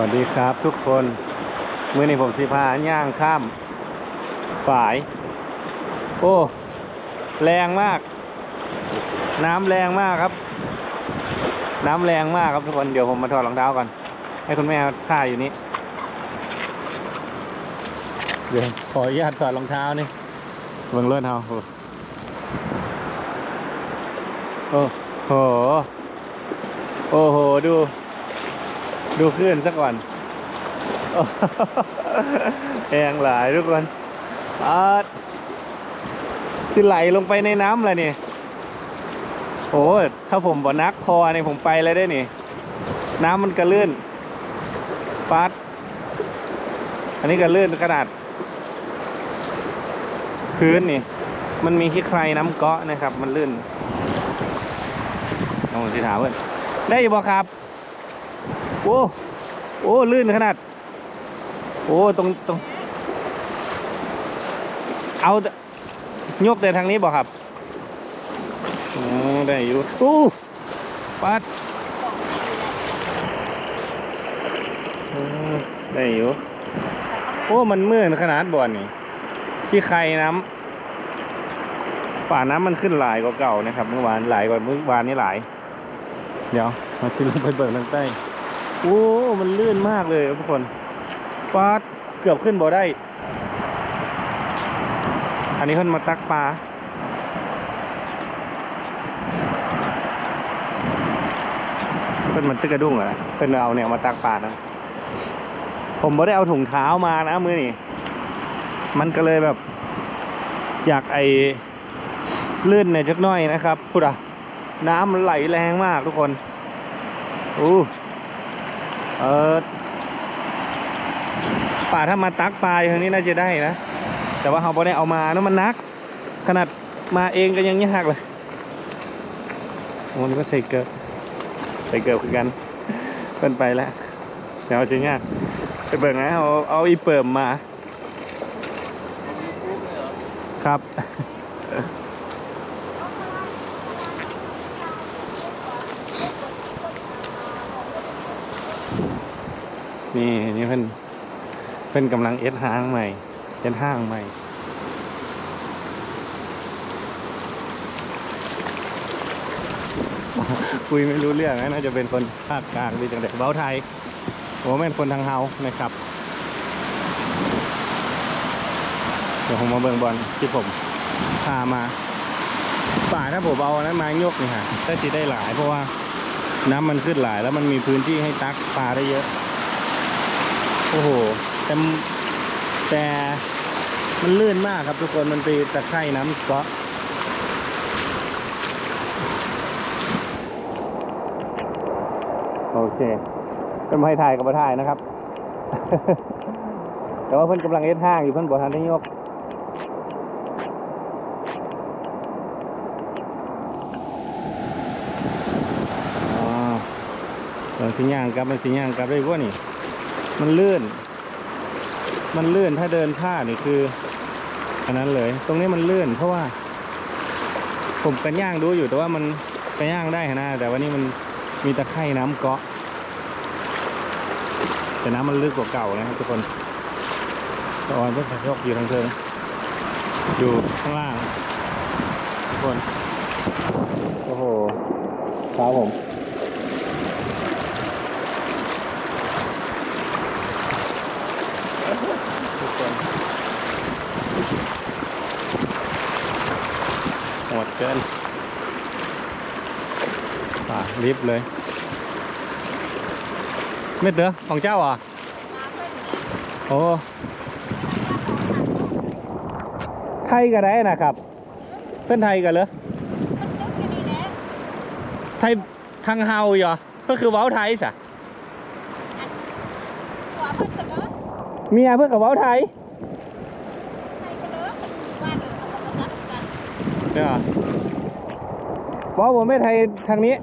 วัสดีครับทุกคนมือนี้ผมสิพาย่างข้ามฝาย โอ้ แรงมาก น้ำแรงมากครับ น้ำแรงมากครับทุกคนเดี๋ยวผมมาถอดรองเท้าก่อน ให้คุณแม่ท่าอยู่นี้เดี๋ยวขออนุญาตถอดรองเท้านี่เบิ่งเลื่อนเท้าโอ้โห โอ้โหดู ดูคลื่นซะก่อนแองหลายทุกคนอาสิไหลลงไปในน้ำเลยนี่โอ้ถ้าผมบ่นักพอเนี่ยผมไปเลยได้นี่ น้ำมันกระลื่นปัด อันนี้กระลื่นขนาดพื้นนี่ มันมีขี้ใครน้ำเกาะนะครับ มันลื่นเอาสิถามเพื่อนได้อยู่บ่ครับ โอ้ โอ้ ลื่นขนาด โอ้ ตรง ตรง เอาแต่ยกแต่ทางนี้บอกครับอได้อยู่อู้ปัดเออได้อยู่โอ้ มันมืดขนาดบ่อนนี่ที่ใครน้ำป่าน้ำมันขึ้นหลายกว่าเก่านะครับ เมื่อวานหลายกว่าเมื่อวานนี้หลาย เดี๋ยว มาซิลงไปเบิกทางใต้ โอ้มันลื่นมากเลยทุกคนปาดเกือบขึ้นบ่ได้ อันนี้เพิ่นมาตักปลาเพิ่นมันตึกกระดุ้งเหรอเพิ่นเอาเนี่ยมาตักปลานะผมไม่ได้เอาถุงเท้ามานะมือนี่มันก็เลยแบบ อยากไอลื่นเนี่ยจักน้อยนะครับพูดอะน้ำมันไหลแรงมากทุกคนอู้ เออป่าถ้ามาตักปลายทางนี้น่าจะได้นะ แต่ว่าเขาบ่ได้เอามานะมันนัก ขนาดมาเองก็ยังยากเลยโอ้นี่ก็ใส่เกิบใส่เกิบคือกันเป็นไปแล้วเดี๋ยวจะยากไปเบิ่งนะเอาเอาอีเปิ่มมาครับ นี่นี่เพิ่นเพิ่นกำลังเอ็ดห้างใหม่เอ็ดห้างใหม่คุยไม่รู้เรื่องนะน่าจะเป็นคนภาคกลางดีจังเด็กเบ้าไทยโอ้แม่นคนทางเฮานะครับ เดี๋ยวผมมาเบิ่งบอลที่ผมพามาป่าถ้าผมเอาอันนั้นมายกนี่ฮะก็จะได้หลายเพราะว่าน้ำมันขึ้นหลายแล้วมันมีพื้นที่ให้ตักปลาได้เยอะ โอ้โหแต่แต่มันลื่นมากครับทุกคนมันไปตะไคร่น้ำเกาะโอเคเป็นไม้ถ่ายกับมาถ่ายนะครับ แต่ว่าเพิ่อนกำลังเอ็ดห้างอยู่เพิ่อนบอกทันได้ยกอ๋อตอนสิย่างกลับมันสิย่างกลับได้ว่นี่ มันลื่น มันลื่นถ้าเดินผ้านี่คืออันนั้นเลย ตรงนี้มันลื่น เพราะว่า ผมกันย่างดูอยู่แต่ว่ามันกันย่างได้นะ แต่วันนี้มันมีตะไคร่น้ำเกาะ แต่น้ำมันลึกกว่าเก่านะครับทุกคนตอนเพื่อนยกอยู่ทางเทิงอยู่ข้างล่าง ทุกคน โอ้โหครับผม ทุกคนหมดเกินป่าลิฟเลยไม่เต๋อของเจ้าอะโอ้ไทยก็ได้นะครับ เป็นไทยกันเหรอไทยทางเฮาอยู่เหรอก็คือเว้าไทยสะ เมียเพื่อกับเว้าไทยเนี่ยเหรอบอกผมไม่ไทยทางนี้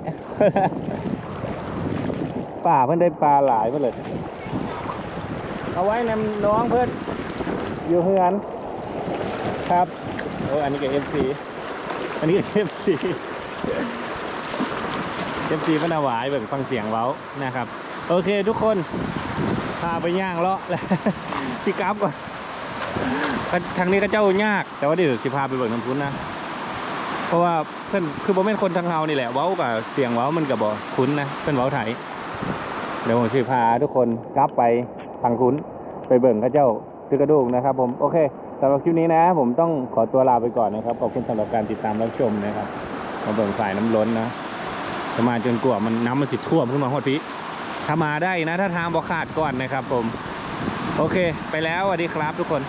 ป่าเพื่อนได้ปลาหลายเพื่อนเลย เอาไว้นำน้องเพื่อนอยู่เฮือนครับโอ้อันนี้กับเอฟซีอันนี้กับเอฟซีเอฟซีพนาวายแบบฟังเสียงเว้านะครับ โอเคทุกคน พาไปย่างเลาะแล้วสิกลับก่อนก็ทางนี้ก็เจ้ายาก แต่ว่าเดี๋ยวสิพาไปเบิกน้ำพุนนะ เพราะว่าเพื่อนคือบ่แม่นคนทางเฮานี่แหละเว้ากับเสียงเว้ามันกับบ่คุ้นนะเพื่อนเว้าไทยเดี๋ยวผมสิพาทุกคนกลับไปทางคุ้นไปเบิ่งข้าเจ้าตือกระดูกนะครับ ผมโอเคสำหรับคลิปนี้นะ ผมต้องขอตัวลาไปก่อนนะครับขอบคุณสำหรับการติดตามรับชมนะครับมาเบิ่งฝ่ายน้ำล้นนะจะมาจนกว่ามันน้ำมันสิท่วมขึ้นมาหอดพี่ ถ้ามาได้นะ ถ้าทางบ่ขาดก่อนนะครับผม โอเค ไปแล้วสวัสดีครับทุกคน